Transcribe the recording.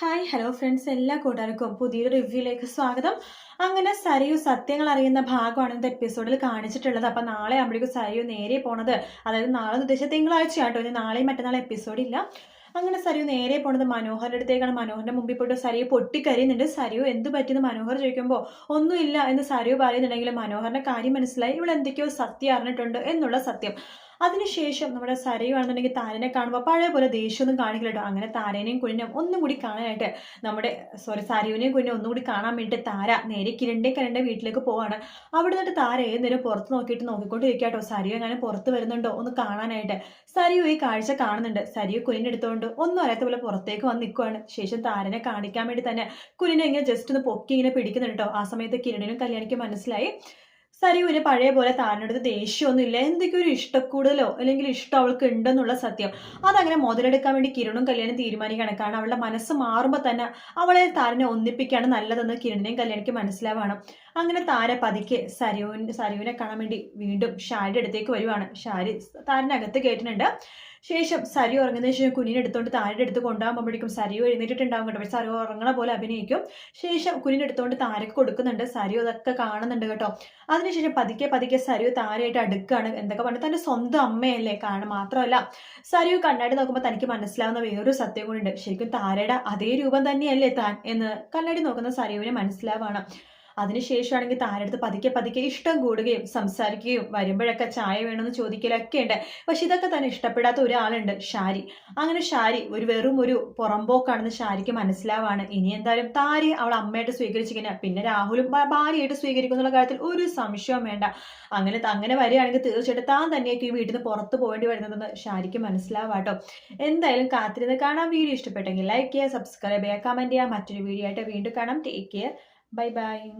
Hi hello friends എല്ലാ കൂട്ടുകാർക്കും പുതിയൊരു റിവ്യൂയിലേക്ക് സ്വാഗതം. അങ്ങനെ സരയു സത്യങ്ങൾ അറിയുന്ന ഭാഗമാണ് ഇന്നത്തെ എപ്പിസോഡിൽ കാണിച്ചിട്ടുള്ളത്. അപ്പം നാളെ ആകുമ്പോഴേക്കും സരയു നേരെ പോണത് അതായത് നാളെ ഉദ്ദേശിച്ച തിങ്കളാഴ്ചയാട്ടോ ഇനി നാളെയും മറ്റന്നാൾ എപ്പിസോഡില്ല അങ്ങനെ സരയു നേരെ പോണത് മനോഹരുടെ അടുത്തേക്കാണ്. മനോഹറിന്റെ മുമ്പിൽ പോയിട്ട് സരയു പൊട്ടിക്കരിയുന്നുണ്ട്. സരയു എന്ത് പറ്റിയെന്ന് മനോഹർ ചോദിക്കുമ്പോൾ ഒന്നുമില്ല എന്ന് സരയു പറയുന്നുണ്ടെങ്കിൽ മനോഹറിന്റെ കാര്യം മനസ്സിലായി. ഇവിടെ എന്തൊക്കെയോ സത്യം അറിഞ്ഞിട്ടുണ്ട് എന്നുള്ള സത്യം. അതിനുശേഷം നമ്മുടെ സരയുവാണെന്നുണ്ടെങ്കിൽ താരനെ കാണുമ്പോൾ പഴയ പോലെ ദേഷ്യമൊന്നും കാണിക്കില്ല കേട്ടോ അങ്ങനെ താരേനെയും കുഞ്ഞിനും ഒന്നും കൂടി കാണാനായിട്ട് നമ്മുടെ സോറി സരയുവിനെയും കുഞ്ഞിനെ ഒന്നും കൂടി കാണാൻ വേണ്ടിയിട്ട് താര നേരെ കിരണ്ടെ കരണ്ടെ വീട്ടിലേക്ക് പോവാണ്. അവിടെ നിന്നിട്ട് താര ഏത് നേരം പുറത്ത് നോക്കിയിട്ട് നോക്കിക്കൊണ്ടിരിക്കുക സരിയു എങ്ങനെ പുറത്ത് വരുന്നുണ്ടോ ഒന്ന് കാണാനായിട്ട്. സരിയു ഈ കാഴ്ച കാണുന്നുണ്ട്. സരിയു കുഞ്ഞിനെ എടുത്തുകൊണ്ട് ഒന്നും അറിയാത്ത പോലെ പുറത്തേക്ക് വന്ന് നിൽക്കുവാണ് ശേഷം താരനെ കാണിക്കാൻ വേണ്ടി തന്നെ കുഞ്ഞിനെ ഇങ്ങനെ ജസ്റ്റ് ഒന്ന് പൊക്കി ഇങ്ങനെ പിടിക്കുന്നുണ്ട് കേട്ടോ ആ സമയത്ത് കിരണിനും കല്യാണിക്കും മനസ്സിലായി. സരിയുവിന് പഴയ പോലെ താരനടുത്ത് ദേഷ്യമൊന്നുമില്ല. എന്തൊക്കെയോ ഒരു ഇഷ്ടക്കൂടുതലോ അല്ലെങ്കിൽ ഇഷ്ടം അവൾക്ക് ഉണ്ടെന്നുള്ള സത്യം. അതങ്ങനെ മുതലെടുക്കാൻ വേണ്ടി കിരണും കല്യാണം തീരുമാനിക്കുകയാണ്. കാരണം അവളുടെ മനസ്സ് മാറുമ്പോൾ തന്നെ അവളെ താരനെ ഒന്നിപ്പിക്കുകയാണ് നല്ലതെന്ന് കിരണിനെയും കല്യാണിക്ക് മനസ്സിലാവാണ് അങ്ങനെ താര പതിക്കെ സരുവിന് സരുവിനെ കാണാൻ വേണ്ടി വീണ്ടും ഷാരിയുടെ അടുത്തേക്ക് വരുവാണ്. ഷാരി താരനകത്ത് കയറ്റുന്നുണ്ട്. ശേഷം സരി ഉറങ്ങുന്നതിന് ശേഷം കുഞ്ഞിനെ എടുത്തുകൊണ്ട് താരയുടെ അടുത്ത് കൊണ്ടുപോകുമ്പോഴേക്കും സരിയു എഴുന്നേറ്റിട്ടുണ്ടാവും കേട്ടോ. പക്ഷെ സരി ഉറങ്ങണ പോലെ അഭിനയിക്കും. ശേഷം കുഞ്ഞിനെ എടുത്തുകൊണ്ട് താരക്ക് കൊടുക്കുന്നുണ്ട്. സരിയു അതൊക്കെ കാണുന്നുണ്ട് കേട്ടോ. അതിനുശേഷം പതുക്കെ പതുക്കെ സരിയു താരയായിട്ട് അടുക്കുകയാണ് എന്തൊക്കെ പറഞ്ഞു തന്റെ സ്വന്തം അമ്മയല്ലേ കാണാൻ മാത്രമല്ല സരിയു കണ്ണാടി നോക്കുമ്പോൾ തനിക്ക് മനസ്സിലാവുന്ന വേറൊരു സത്യം കൂടി ഉണ്ട് ശരിക്കും താരയുടെ അതേ രൂപം തന്നെയല്ലേ താൻ എന്ന് കണ്ണാടി നോക്കുന്ന സരിയുവിനെ മനസ്സിലാവാണ്. അതിനുശേഷമാണെങ്കിൽ താരടുത്ത് പതുക്കെ പതുക്കെ ഇഷ്ടം കൂടുകയും സംസാരിക്കുകയും വരുമ്പോഴൊക്കെ ചായ വേണമെന്ന് ചോദിക്കലൊക്കെ ഉണ്ട്. പക്ഷെ ഇതൊക്കെ തന്നെ ഇഷ്ടപ്പെടാത്ത ഒരാളുണ്ട് ഷാരി. അങ്ങനെ ഷാരി ഒരു വെറും ഒരു പുറമ്പോക്കാണെന്ന് ഷാരിക്ക് മനസ്സിലാവാണ്. ഇനി എന്തായാലും താരെ അവൾ അമ്മയായിട്ട് സ്വീകരിച്ചു കഴിഞ്ഞാൽ പിന്നെ രാഹുലും ഭാര്യയായിട്ട് സ്വീകരിക്കുന്നുള്ള കാര്യത്തിൽ ഒരു സംശയവും വേണ്ട. അങ്ങനെ അങ്ങനെ വരികയാണെങ്കിൽ തീർച്ചയായിട്ടും താൻ തന്നെയൊക്കെ ഈ വീട്ടിൽ നിന്ന് പുറത്ത് പോകേണ്ടി വരുന്നതെന്ന് ഷാരിക്ക് മനസ്സിലാവാട്ടോ. എന്തായാലും കാത്തിരുന്ന് കാണാം. വീഡിയോ ഇഷ്ടപ്പെട്ടെങ്കിൽ ലൈക്ക് ചെയ്യുക സബ്സ്ക്രൈബ് ചെയ്യുക കമന്റ് ചെയ്യുക. മറ്റൊരു വീഡിയോ ആയിട്ട് വീണ്ടും കാണാം. Take care Bye-bye.